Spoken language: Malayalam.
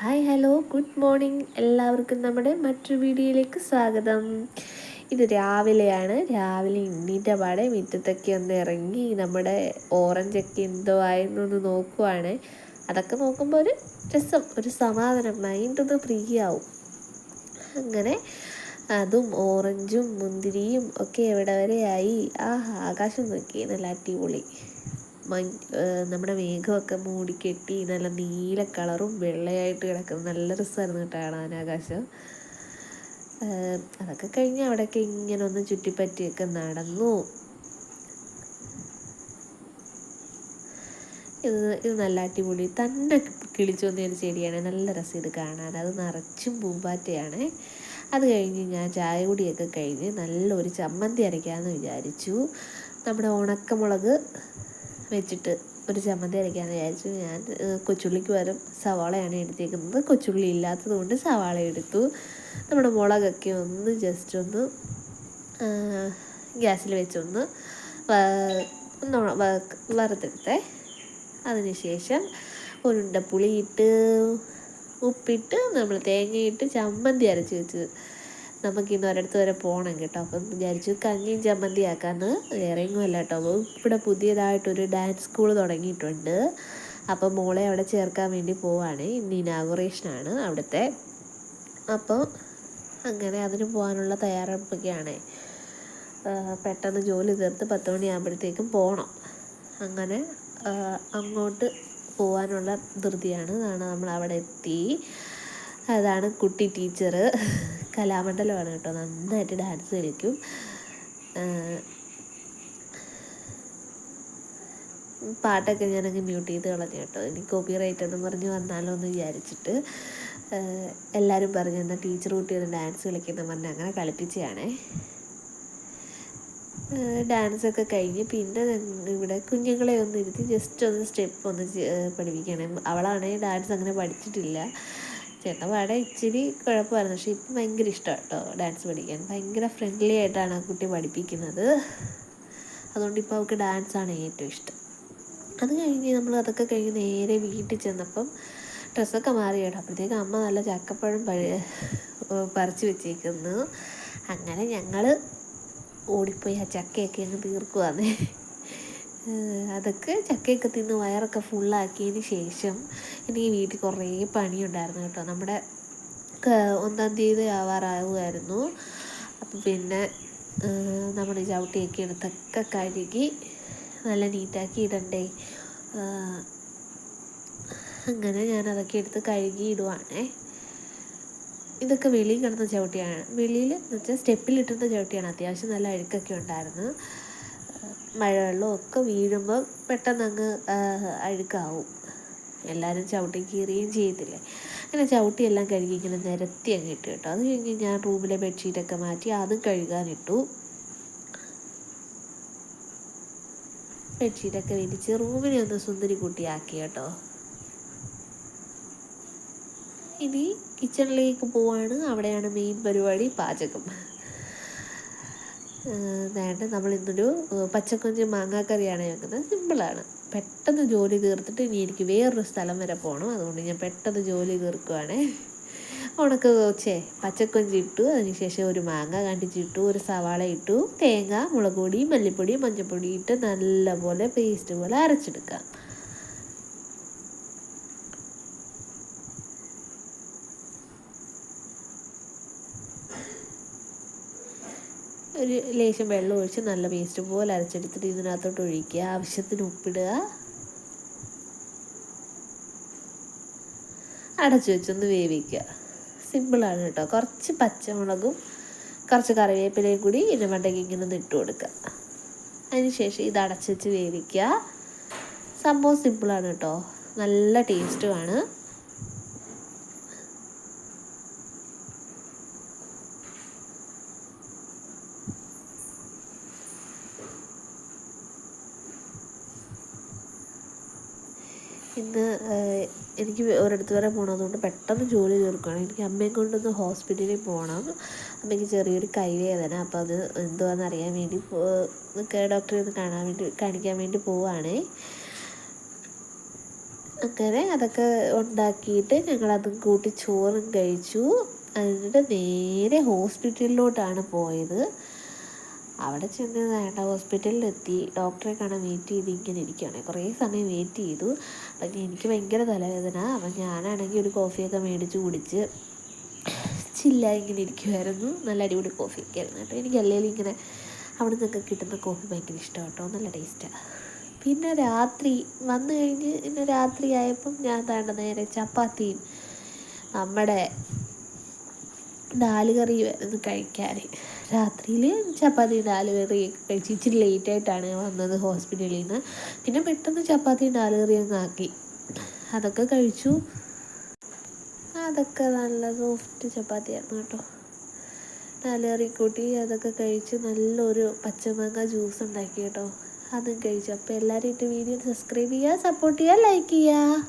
Hi hello. Good morning. എല്ലാവർക്കും നമ്മുടെ മറ്റൊരു വീഡിയോയിലേക്ക് സ്വാഗതം. ഇത് രാവിലെയാണ്. രാവിലെ എണ്ണീറ്റ പാടെ മുറ്റത്തൊക്കെ ഒന്ന് ഇറങ്ങി നമ്മുടെ ഓറഞ്ചൊക്കെ എന്തോ ആയെന്നൊന്ന് നോക്കുവാണ്. അതൊക്കെ നോക്കുമ്പോൾ ഒരു രസം ഒരു സമാധാനം. മൈൻഡ് ഒന്ന് ഫ്രീ ആവും. അങ്ങനെ അതും ഓറഞ്ചും മുന്തിരിയും ഒക്കെ എവിടെ വരെയായി ആ ആകാശം നോക്കി. നല്ല അടിപൊളി. നമ്മുടെ മേഘമൊക്കെ മൂടിക്കെട്ടി നല്ല നീല കളറും വെള്ളയായിട്ട് കിടക്കുന്ന നല്ല രസമായിരുന്നു കേട്ടോ കാണാൻ ആകാശം. അതൊക്കെ കഴിഞ്ഞ് അവിടെയൊക്കെ ഇങ്ങനെ ഒന്ന് ചുറ്റിപ്പറ്റിയൊക്കെ നടന്നു. ഇത് ഇത് നല്ല അടിപൊളി. തന്നെ കിളിച്ചു വന്നൊരു ചെടിയാണ്. നല്ല രസം ഇത് കാണാൻ. അത് നിറച്ചും പൂമ്പാറ്റയാണ്. അത് കഴിഞ്ഞ് ഞാൻ ചായ കുടിയൊക്കെ കഴിഞ്ഞ് നല്ലൊരു ചമ്മന്തി അരയ്ക്കാമെന്ന് വിചാരിച്ചു. നമ്മുടെ ഉണക്കമുളക് വെച്ചിട്ട് ഒരു ചമ്മന്തി അരയ്ക്കാമെന്ന് വിചാരിച്ചു. ഞാൻ കൊച്ചുള്ളിക്ക് പകരം സവാളയാണ് എടുത്തേക്കുന്നത്. കൊച്ചുള്ളി ഇല്ലാത്തത് കൊണ്ട് സവാള എടുത്തു. നമ്മുടെ മുളകൊക്കെ ഒന്ന് ജസ്റ്റ് ഒന്ന് ഗ്യാസിൽ വെച്ചൊന്ന് ഒന്ന് വറുത്തെടുത്തേ. അതിനുശേഷം ഉരുണ്ട പുളിയിട്ട് ഉപ്പിട്ട് നമ്മൾ തേങ്ങയിട്ട് ചമ്മന്തി അരച്ച് വെച്ച് നമുക്ക് ഇന്ന് ഒരിടത്ത് വരെ പോകണം കേട്ടോ. അപ്പം വിചാരിച്ചു കഞ്ഞിയും ചമ്മന്തി ആക്കാമെന്ന് വേറെ ഒന്നുമല്ല കേട്ടോ. ഇവിടെ പുതിയതായിട്ടൊരു ഡാൻസ് സ്കൂൾ തുടങ്ങിയിട്ടുണ്ട്. അപ്പോൾ മോളെ അവിടെ ചേർക്കാൻ വേണ്ടി പോവാണ്. ഇന്ന് ഇനാഗുറേഷനാണ് അവിടുത്തെ. അപ്പോൾ അങ്ങനെ അതിന് പോകാനുള്ള തയ്യാറെടുപ്പൊക്കെയാണ്. പെട്ടെന്ന് ജോലി തീർത്ത് പത്ത് മണിയാകുമ്പോഴത്തേക്കും പോകണം അങ്ങനെ അങ്ങോട്ട് പോകാനുള്ള ധൃതിയാണ്. അതാണ് നമ്മൾ അവിടെ എത്തി. അതാണ് കുട്ടി ടീച്ചർ കലാമണ്ഡലമാണ് കേട്ടോ. നന്നായിട്ട് ഡാൻസ് കളിക്കും. പാട്ടൊക്കെ ഞാനങ്ങ് മ്യൂട്ട് ചെയ്ത് കളഞ്ഞു കേട്ടോ. ഇനി കോപ്പി റൈറ്റ് എന്ന് പറഞ്ഞ് വന്നാലോ എന്ന് വിചാരിച്ചിട്ട് എല്ലാവരും പറഞ്ഞു എന്നാൽ ടീച്ചർ കുട്ടികൾ ഡാൻസ് കളിക്കുന്ന പറഞ്ഞ് അങ്ങനെ കളിപ്പിച്ചതാണേ ഡാൻസൊക്കെ കഴിഞ്ഞ് പിന്നെ ഇവിടെ കുഞ്ഞുങ്ങളെ ഒന്ന് ഇരുത്തി ജസ്റ്റ് ഒന്ന് സ്റ്റെപ്പ് ഒന്ന് പഠിപ്പിക്കണം. അവളാണെങ്കിൽ ഡാൻസ് അങ്ങനെ പഠിച്ചിട്ടില്ല. ചേട്ടൻ പാടെ ഇച്ചിരി കുഴപ്പമായിരുന്നു. പക്ഷേ ഇപ്പം ഭയങ്കര ഇഷ്ടമാണ് കേട്ടോ ഡാൻസ് പഠിക്കാൻ. ഭയങ്കര ഫ്രണ്ട്ലി ആയിട്ടാണ് ആ കുട്ടി പഠിപ്പിക്കുന്നത്. അതുകൊണ്ട് ഇപ്പോൾ അവൾക്ക് ഡാൻസാണ് ഏറ്റവും ഇഷ്ടം. അത് കഴിഞ്ഞ് നമ്മൾ അതൊക്കെ കഴിഞ്ഞ് നേരെ വീട്ടിൽ ചെന്നപ്പം ഡ്രസ്സൊക്കെ മാറി കേട്ടോ. അപ്പോഴത്തേക്ക് അമ്മ നല്ല ചക്കപ്പഴം പഴ പറിച്ച് വെച്ചേക്കുന്നു. അങ്ങനെ ഞങ്ങൾ ഓടിപ്പോയി ആ ചക്കയൊക്കെ അങ്ങ് തീർക്കുവാന്നേ. അതൊക്കെ ചക്കയൊക്കെ തിന്ന് വയറൊക്കെ ഫുള്ളാക്കിയതിന് ശേഷം എനിക്ക് വീട്ടിൽ കുറേ പണിയുണ്ടായിരുന്നു കേട്ടോ. നമ്മുടെ ഒന്നാം തീയതി ആവാറാവുമായിരുന്നു. അപ്പം പിന്നെ നമ്മുടെ ചവിട്ടിയൊക്കെ എടുത്തൊക്കെ കഴുകി നല്ല നീറ്റാക്കി ഇടണ്ടേ? അങ്ങനെ ഞാൻ അതൊക്കെ എടുത്ത് കഴുകി ഇടുവാണേ ഇതൊക്കെ വെളിയിൽ കിടന്ന ചവിട്ടിയാണ്. വെളിയിൽ എന്ന് വെച്ചാൽ സ്റ്റെപ്പിലിട്ടുന്ന ചവിട്ടിയാണ്. അത്യാവശ്യം നല്ല അഴുക്കൊക്കെ ഉണ്ടായിരുന്നു. മഴവെള്ളം ഒക്കെ വീഴുമ്പോൾ പെട്ടെന്ന് അങ്ങ് അഴുക്കാവും. എല്ലാവരും ചവിട്ടി കീറുകയും ചെയ്യത്തില്ലേ? അങ്ങനെ ചവിട്ടി എല്ലാം കഴുകി ഇങ്ങനെ നിരത്തി അങ്ങ് ഇട്ടു കേട്ടോ. അത് കഴിഞ്ഞ് ഞാൻ റൂമിലെ ബെഡ്ഷീറ്റൊക്കെ മാറ്റി അതും കഴുകാനിട്ടു. ബെഡ്ഷീറ്റൊക്കെ വിരിച്ച് റൂമിനെ ഒന്ന് സുന്ദരി കുട്ടിയാക്കി കേട്ടോ. ഇനി കിച്ചണിലേക്ക് പോവാണ്. അവിടെയാണ് മെയിൻ പരിപാടി പാചകം. വേണ്ട നമ്മൾ ഇന്നൊരു പച്ചക്കൊഞ്ച് മാങ്ങാക്കറിയാണ് വെക്കുന്നത്. സിമ്പിളാണ് പെട്ടെന്ന് ജോലി തീർത്തിട്ട് ഇനി എനിക്ക് വേറൊരു സ്ഥലം വരെ പോകണം അതുകൊണ്ട് ഞാൻ പെട്ടെന്ന് ജോലി തീർക്കുവാണേ. ഉണക്ക കോച്ചേ പച്ചക്കൊഞ്ചി ഇട്ടു. അതിനുശേഷം ഒരു മാങ്ങ കണ്ടിച്ചിട്ടു ഒരു സവാള ഇട്ടു. തേങ്ങ മുളക് പൊടി മല്ലിപ്പൊടി മഞ്ഞൾപ്പൊടി ഇട്ട് നല്ലപോലെ പേസ്റ്റ് പോലെ അരച്ചെടുക്കാം. ഒരു ലേശം വെള്ളം ഒഴിച്ച് നല്ല പേസ്റ്റ് പോലെ അരച്ചെടുത്തിട്ട് ഇതിനകത്തോട്ട് ഒഴിക്കുക. ആവശ്യത്തിന് ഉപ്പിടുക. അടച്ചു വെച്ചൊന്ന് വേവിക്കുക. സിമ്പിളാണ് കേട്ടോ. കുറച്ച് പച്ചമുളകും കുറച്ച് കറിവേപ്പിലയും കൂടി ഇതിന്റെ മണ്ടയ്ക്ക് ഇങ്ങനെ ഒന്ന് ഇട്ട് കൊടുക്കുക. അതിനുശേഷം ഇത് അടച്ചു വെച്ച് വേവിക്കുക. സംഭവം സിമ്പിളാണ് കേട്ടോ. നല്ല ടേസ്റ്റുമാണ് ഇന്ന് എനിക്ക് ഒരിടത്ത് വരെ പോകണം അതുകൊണ്ട് പെട്ടെന്ന് ജോലി തീർക്കുകയാണ്. എനിക്ക് അമ്മയെ കൊണ്ടൊന്ന് ഹോസ്പിറ്റലിൽ പോകണം. അമ്മയ്ക്ക് ചെറിയൊരു കൈവേദന അപ്പോൾ അത് എന്തുവാന്ന് അറിയാൻ വേണ്ടി ഡോക്ടറെ ഒന്ന് കാണാൻ വേണ്ടി കാണിക്കാൻ വേണ്ടി പോവുകയാണേ അങ്ങനെ അതൊക്കെ ഉണ്ടാക്കിയിട്ട് ഞങ്ങളത് കൂട്ടി ചോറും കഴിച്ചു. എന്നിട്ട് നേരെ ഹോസ്പിറ്റലിലോട്ടാണ് പോയത്. അവിടെ ചെന്ന് വേണ്ട ഹോസ്പിറ്റലിലെത്തി. ഡോക്ടറെ കാണാൻ വെയിറ്റ് ചെയ്ത് ഇങ്ങനെ ഇരിക്കുകയാണ് കുറേ സമയം വെയിറ്റ് ചെയ്തു. അപ്പം എനിക്ക് ഭയങ്കര തലവേദന. അപ്പം ഞാനാണെങ്കിൽ ഒരു കോഫിയൊക്കെ മേടിച്ച് കുടിച്ച് ചില്ല ഇങ്ങനെ ഇരിക്കുമായിരുന്നു നല്ല അടിപൊളി കോഫിയൊക്കെ ആയിരുന്നു കേട്ടോ. എനിക്ക് അല്ലെങ്കിൽ ഇങ്ങനെ അവിടെ നിന്നൊക്കെ കിട്ടുന്ന കോഫി ഭയങ്കര ഇഷ്ടമാണ് കേട്ടോ. നല്ല ടേസ്റ്റാണ് പിന്നെ രാത്രി വന്നു കഴിഞ്ഞ് പിന്നെ രാത്രി ആയപ്പം ഞാൻ താണ്ട നേരെ ചപ്പാത്തിയും നമ്മുടെ ദാൽ ആയിരുന്നു കഴിക്കാൻ. രാത്രിയിൽ ചപ്പാത്തി നാല് കറി കഴിച്ച് ഇച്ചിരി ലേറ്റായിട്ടാണ് വന്നത് ഹോസ്പിറ്റലിൽ നിന്ന്. പിന്നെ പെട്ടെന്ന് ചപ്പാത്തി നാല് കറി അങ്ങ് ആക്കി. അതൊക്കെ കഴിച്ചു. അതൊക്കെ നല്ല സോഫ്റ്റ് ചപ്പാത്തിയായിരുന്നു കേട്ടോ. നാല് കറി കൂട്ടി അതൊക്കെ കഴിച്ച് നല്ലൊരു പച്ചമാങ്ങ ജ്യൂസ് ഉണ്ടാക്കി കേട്ടോ. അതും കഴിച്ചു. അപ്പോൾ എല്ലാവരും ഇട്ട് വീഡിയോ സബ്സ്ക്രൈബ് ചെയ്യുക സപ്പോർട്ട് ചെയ്യുക ലൈക്ക് ചെയ്യുക.